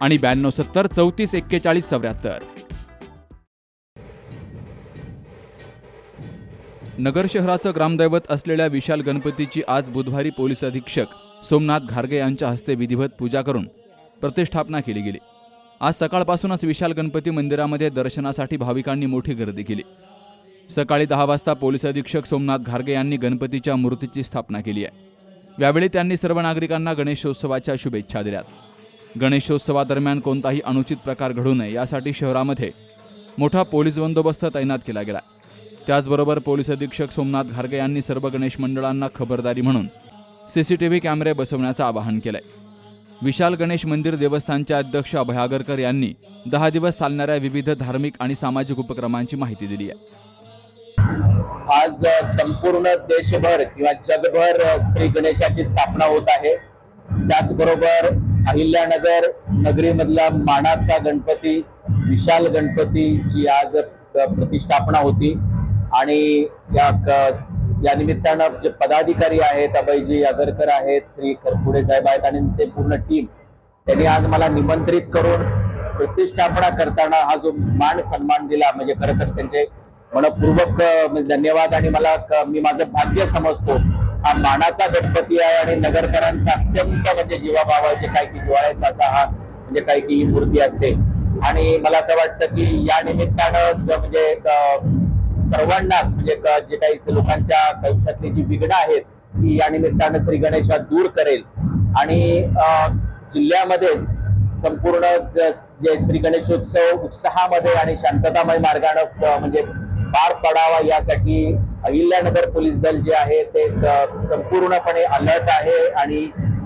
आणि ब्याण्णव सत्तर चौतीस एक्केचाळीस चौऱ्याहत्तर. नगर शहराचं ग्रामदैवत असलेल्या विशाल गणपतीची आज बुधवारी पोलीस अधीक्षक सोमनाथ घारगे यांच्या हस्ते विधिवत पूजा करून प्रतिष्ठापना केली गेली. आज सकाळपासूनच विशाल गणपती मंदिरामध्ये दर्शनासाठी भाविकांनी मोठी गर्दी केली. सकाळी दहा वाजता पोलीस अधीक्षक सोमनाथ घारगे यांनी गणपतीच्या मूर्तीची स्थापना केली आहे. यावेळी त्यांनी सर्व नागरिकांना गणेशोत्सवाच्या शुभेच्छा दिल्यात गणेशोत्सवादरम्यान कोणताही अनुचित प्रकार घडू नये यासाठी शहरामध्ये मोठा पोलीस बंदोबस्त तैनात केला गेला. त्याचबरोबर पोलीस अधीक्षक सोमनाथ घारगे यांनी सर्व गणेश मंडळांना खबरदारी म्हणून सीसीटीव्ही कॅमेरे बसवण्याचं आवाहन केलंय. विशाल गणेश मंदिर देवस्थानचे अध्यक्ष अभयागरकर यांनी दहा दिवस चालणाऱ्या विविध धार्मिक आणि सामाजिक उपक्रमांची माहिती दिली आहे. आज संपूर्ण देशभर किंवा जगभर श्री गणेशाची स्थापना होत आहे. त्याचबरोबर अहिल्यानगर नगरीमधला मानाचा गणपती विशाल गणपतीची आज प्रतिष्ठापना होती. आणि या क- या निमित्तानं जे पदाधिकारी आहेत अभयजी आगरकर आहेत श्री करपुडे साहेब आहेत आणि ते पूर्ण टीम त्यांनी आज मला निमंत्रित करून प्रतिष्ठापना करताना हा जो मान सन्मान दिला म्हणजे खरं तर त्यांचे मनपूर्वक म्हणजे धन्यवाद आणि मला क- मी माझं भाग्य समजतो. हा मानाचा गणपती आहे आणि नगरकरांचा अत्यंत म्हणजे जीवाभावा जे काय की जिवाळ्याचा असा हा म्हणजे काय की ही मूर्ती असते. आणि मला असं वाटतं की या निमित्तानं म्हणजे सर्वांनाच म्हणजे जे काही लोकांच्या आयुष्यातली जी विघ्न आहेत ती या निमित्तानं श्री गणेश दूर करेल. आणि जिल्ह्यामध्येच संपूर्ण ज- जे श्री गणेशोत्सव उत्साहामध्ये आणि शांततामय मार्गानं म्हणजे पार पडावा यासाठी अहिल्यानगर पोलीस दल जे आहे ते संपूर्णपणे अलर्ट आहे आणि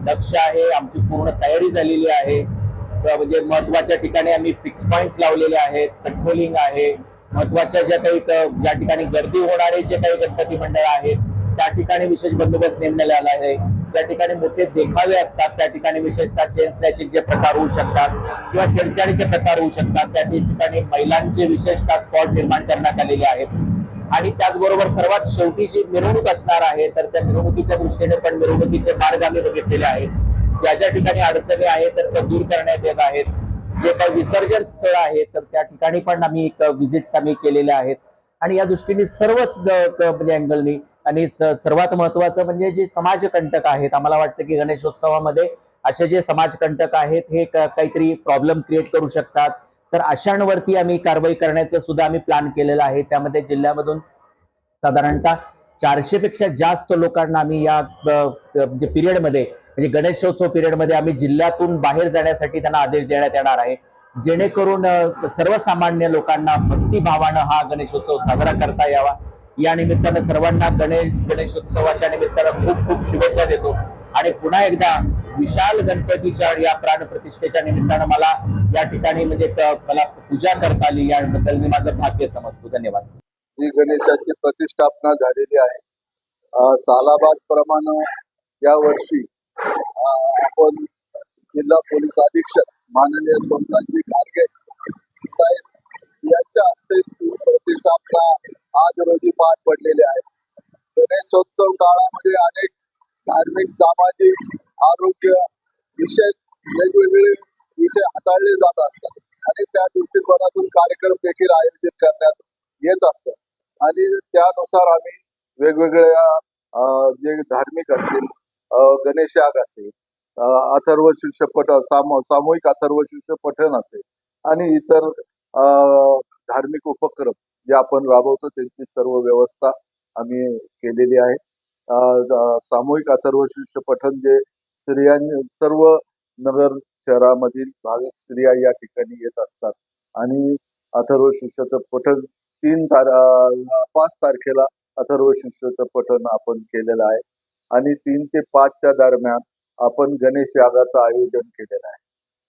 दक्ष आहे. आमची पूर्ण तयारी झालेली आहे. म्हणजे महत्त्वाच्या ठिकाणी आम्ही फिक्स पॉइंट्स लावलेले आहेत. पेट्रोलिंग आहे. महत्त्वाच्या ज्या काही ज्या ठिकाणी गर्दी होणारे जे काही गणपती मंडळ आहेत त्या ठिकाणी विशेष बंदोबस्त नेमण्यात आला आहे. ज्या ठिकाणी मोठे देखावे असतात त्या ठिकाणी विशेषतः चेन स्नॅचिंग जे प्रकार होऊ शकतात किंवा छेडछाडीचे प्रकार होऊ शकतात त्या ठिकाणी महिलांचे विशेषतः स्पॉट निर्माण करण्यात आलेले आहेत. आणि त्याचबरोबर सर्वात शेवटी जी मिरवणूक असणार आहे तर त्या मिरवणुकीच्या दृष्टीने पण मिरवणुकीचे मार्ग आम्ही बघितलेले आहेत. ज्या ज्या ठिकाणी अडचणी आहेत तर त्या दूर करण्यात येत आहेत. जे काही विसर्जन स्थळ आहे तर त्या ठिकाणी पण आम्ही एक व्हिजिट्स आम्ही केलेल्या आहेत. आणि या दृष्टीने सर्वच म्हणजे अँगलनी आणि सर्वात महत्वाचं म्हणजे जे समाजकंटक आहेत आम्हाला वाटतं की गणेशोत्सवामध्ये असे जे समाजकंटक आहेत हे काहीतरी प्रॉब्लेम क्रिएट करू शकतात. तर अशांवरती आम्ही कारवाई करण्याचं सुद्धा आम्ही प्लॅन केलेला आहे. त्यामध्ये जिल्ह्यामधून साधारणतः चारशे पेक्षा जास्त लोकांना आम्ही या म्हणजे पिरियडमध्ये म्हणजे गणेशोत्सव पिरियडमध्ये आम्ही जिल्ह्यातून बाहेर जाण्यासाठी त्यांना आदेश देण्यात येणार आहे. जेणेकरून सर्वसामान्य लोकांना भक्तिभावानं हा गणेशोत्सव साजरा करता यावा. या निमित्तानं सर्वांना गणेश गणेशोत्सवाच्या निमित्तानं खूप खूप शुभेच्छा देतो. आणि पुन्हा एकदा विशाल गणपतीच्या या प्राण प्रतिष्ठेच्या निमित्तानं मला या ठिकाणी म्हणजे मला पूजा करता आली. याबद्दल मी माझं भाग्य समजतो. धन्यवाद. ही गणेशाची प्रतिष्ठापना झालेली आहे. सालाबाद प्रमाणे या वर्षी आपण जिल्हा पोलीस अधीक्षक माननीय सोमनाथजी गारगे साहेब यांच्या हस्ते प्रतिष्ठापना आज रोजी पार पडलेली आहे. गणेशोत्सव काळामध्ये अनेक धार्मिक सामाजिक आरोग्य विषय वेगवेगळे विषय हाताळले जात असतात. आणि त्या दृष्टिकोनातून कार्यक्रम देखील आयोजित करण्यात येत असतात. आणि त्यानुसार आम्ही वेगवेगळ्या जे धार्मिक असतील अ, गणेश याग असेल अथर्व शीर्ष पठ सामू सामूहिक अथर्व शीर्ष पठण असेल आणि इतर अ, धार्मिक उपक्रम जे आपण राबवतो त्यांची सर्व व्यवस्था आम्ही केलेली आहे. सामूहिक अथर्व शीर्ष पठण जे स्त्रियांनी सर्व नगर शहरामधील भाविक स्त्रिया या ठिकाणी येत असतात. आणि अथर्व शिष्याचं पठण तीन तारा पाच तारखेला अथर्व शिष्याचं पठण आपण केलेलं आहे. आणि तीन ते पाचच्या दरम्यान आपण गणेश यागाचं आयोजन केलेलं आहे.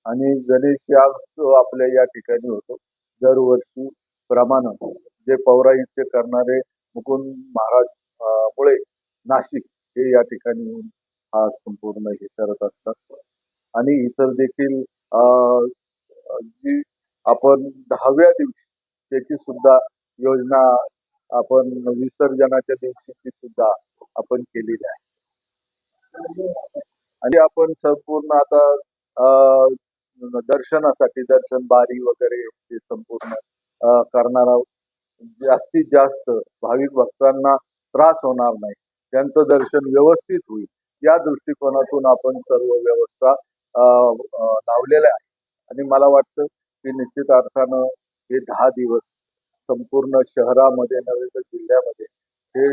आणि गणेश याग आपल्या या ठिकाणी होतो दरवर्षी प्रमाण जे पौराहित्य करणारे मुकुंद महाराज मुळे नाशिक हे या ठिकाणी येऊन हा संपूर्ण हे करत असतात. आणि इतर देखील जी आपण दहाव्या दिवशी त्याची सुद्धा योजना आपण विसर्जनाच्या दिवशीची सुद्धा आपण केलेली आहे. आणि आपण संपूर्ण आता दर्शनासाठी दर्शन बारी वगैरे ते संपूर्ण करणार आहोत. जास्तीत जास्त भाविक भक्तांना त्रास होणार नाही. त्यांचं दर्शन व्यवस्थित होईल. या दृष्टिकोनातून आपण सर्व व्यवस्था लावलेल्या आहे आणि मला वाटतं की निश्चित अर्थानं हे दहा दिवस संपूर्ण शहरामध्ये नव्हे तर जिल्ह्यामध्ये हे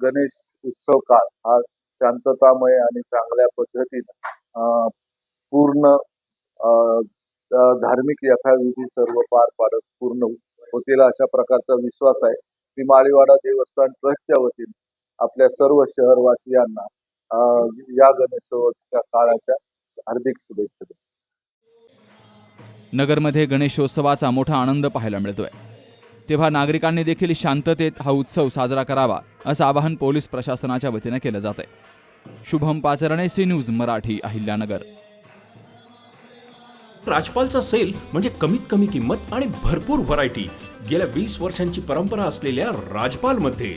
गणेश उत्सव काळ हा शांततामय आणि चांगल्या पद्धतीनं पूर्ण धार्मिक यथाविधी सर्व पार पाडत पूर्ण होतील अशा प्रकारचा विश्वास आहे की माळीवाडा देवस्थान ट्रस्टच्या वतीने आपल्या सर्व शहरवासियांना या गणेशोत्सवाच्या काळाच्या हार्दिक शुभेच्छा देतो. नगरमध्ये गणेशोत्सवाचा मोठा आनंद पाहायला मिळतोय. तेव्हा नागरिकांनी देखील शांततेत हा उत्सव साजरा करावा असं आवाहन पोलीस प्रशासनाच्या वतीनं केलं जात आहे शुभम पाचरणे सी न्यूज मराठी अहिल्यानगर. राजपालचा सेल म्हणजे कमीत कमी किंमत आणि भरपूर व्हरायटी गेल्या वीस वर्षांची परंपरा असलेल्या राजपालमध्ये